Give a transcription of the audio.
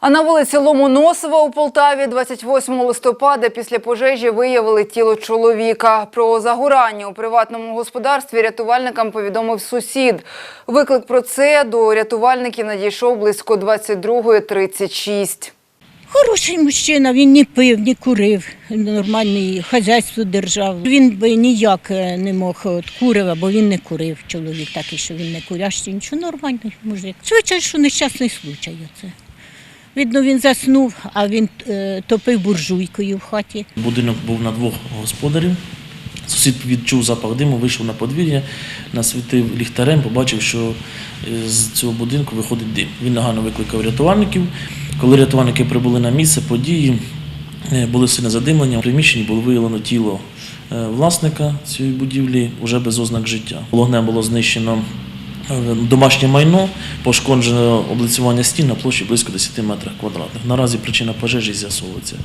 А на вулиці Ломоносова у Полтаві 28 листопада після пожежі виявили тіло чоловіка. Про загорання у приватному господарстві рятувальникам повідомив сусід. Виклик про це до рятувальників надійшов близько 22.36. Хороший мужчина, він не пив, не курив, нормальне хазяйство держав. Він би ніяк е, не мог от бо він не курив. Чоловік такий, що він не курящий, нічого нормальний мужик. Звичайно, що нещасний случай це. Видно, він заснув, а він е, топив буржуйкою в хаті. Будинок був на двох господарів. Сусід відчув запах диму, вийшов на подвір'я, насвітив ліхтарем, побачив, що е, з цього будинку виходить дим. Він нагано викликав рятувальників. Коли рятувальники прибули на місце події, е, були сильне задимлення. В приміщенні було виявлено тіло власника цієї будівлі вже без ознак життя. Вогнем було знищено домашнє майно, пошкоджено облицювання стін на площі близько 10 метрів квадратних. Наразі причина пожежі з'ясовується.